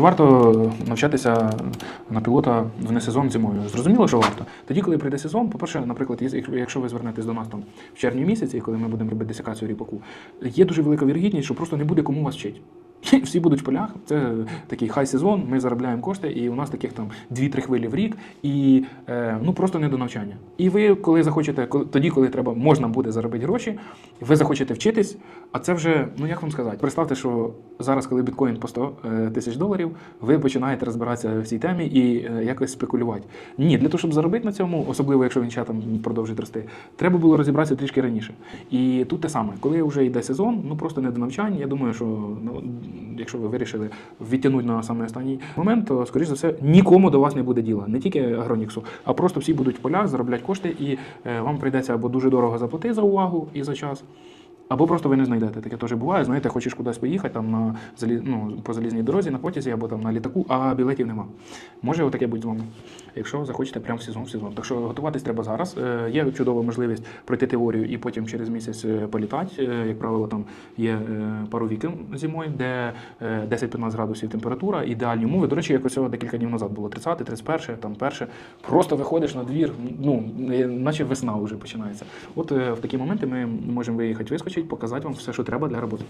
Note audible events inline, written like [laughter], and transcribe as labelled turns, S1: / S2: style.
S1: Чи варто навчатися на пілота в несезон зимою? Зрозуміло, що варто. Тоді, коли прийде сезон, по-перше, наприклад, якщо ви звернетесь до нас там в червні місяці, коли ми будемо робити десикацію ріпаку, є дуже велика вірогідність, що просто не буде кому вас вчити. [laughs] Всі будуть в полях, це такий хай сезон, ми заробляємо кошти, і у нас таких там 2-3 хвилі в рік, і е, ну просто не до навчання. І ви, коли захочете, коли, тоді, коли треба, можна буде заробити гроші, ви захочете вчитись, а це вже, ну як вам сказати, представте, що зараз, коли біткоін по 100 е, тисяч доларів, ви починаєте розбиратися в цій темі і е, якось спекулювати. Ні, для того, щоб заробити на цьому, особливо якщо він ще там продовжить рости, треба було розібратися трішки раніше. І тут те саме, коли вже йде сезон, ну просто не до навчання. Я думаю, що ну, якщо ви вирішили відтягнути на саме останній момент, то скоріш за все нікому до вас не буде діла, не тільки Агроніксу, а просто всі будуть в полях, заробляти кошти, і е, вам прийдеться або дуже дорого заплатити за увагу і за час. Або просто ви не знайдете. Таке теж буває. Знаєте, хочеш кудись поїхати там на ну, по залізній дорозі, на потязі або там на літаку, а білетів нема. Може отаке бути з вами, якщо захочете прямо в сезон в сезон. Так що готуватись треба зараз. Е, Є чудова можливість пройти теорію і потім через місяць е, політати. Е, Як правило, там є пару віків зимою, де е, 10-15 градусів температура, ідеальні умови. До речі, якось декілька днів назад було 30, 31, там перше. Просто виходиш на двір, ну наче весна вже починається. От в такі моменти ми можемо виїхати, вискочити, показати вам все, що треба для роботи.